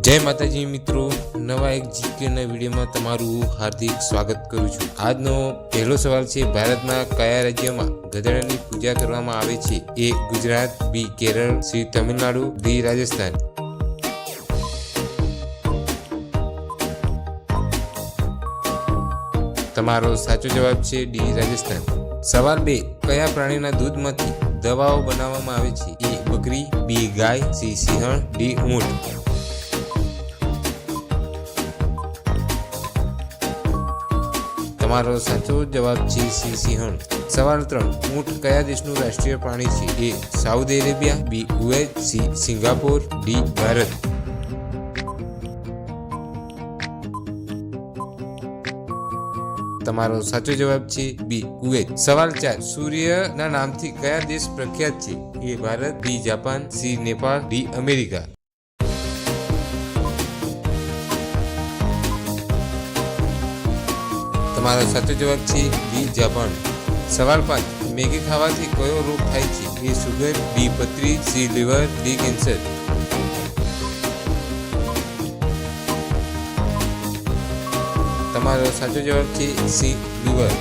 જય માતાજી મિત્રો, નવા એક જીકેના વિડીયોમાં તમારું હાર્દિક સ્વાગત કરું છું. આજનો પહેલો સવાલ છે ભારતના કયા રાજ્યમાં ગધેડાની પૂજા કરવામાં આવે છે? A Gujarat, B Kerala, C Tamil Nadu, D Rajasthan. તમારો સાચો જવાબ છે, ડી રાજસ્થાન. સવાલ બે, કયા પ્રાણીના દૂધમાંથી દવાઓ બનાવવામાં આવે છે? એ બકરી, બી ગાય, સી સિંહણ, ડી ઊંટ. તમારો સાચો જવાબ છે સી સિંહણ. સવાલ ત્રણ. ઊંટ કયા દેશનું રાષ્ટ્રીય પ્રાણી છે? A Saudi Arabia, B Kuwait, C Singapore, D Bharat. તમારો સાચો જવાબ છે બી કુવેત. સવાલ ચાર. સૂર્યના નામથી કયા દેશ પ્રખ્યાત છે? A Bharat, B Japan, C Nepal, D America. તમારો સાચો જવાબ છે બી જાપાન સવાલ પાંચ, મેગી ખાવાથી કયો રોગ થાય છે? એ સુગર બી પથરી સી લીવર ડી કેન્સર તમારો સાચો જવાબ છે સી લીવર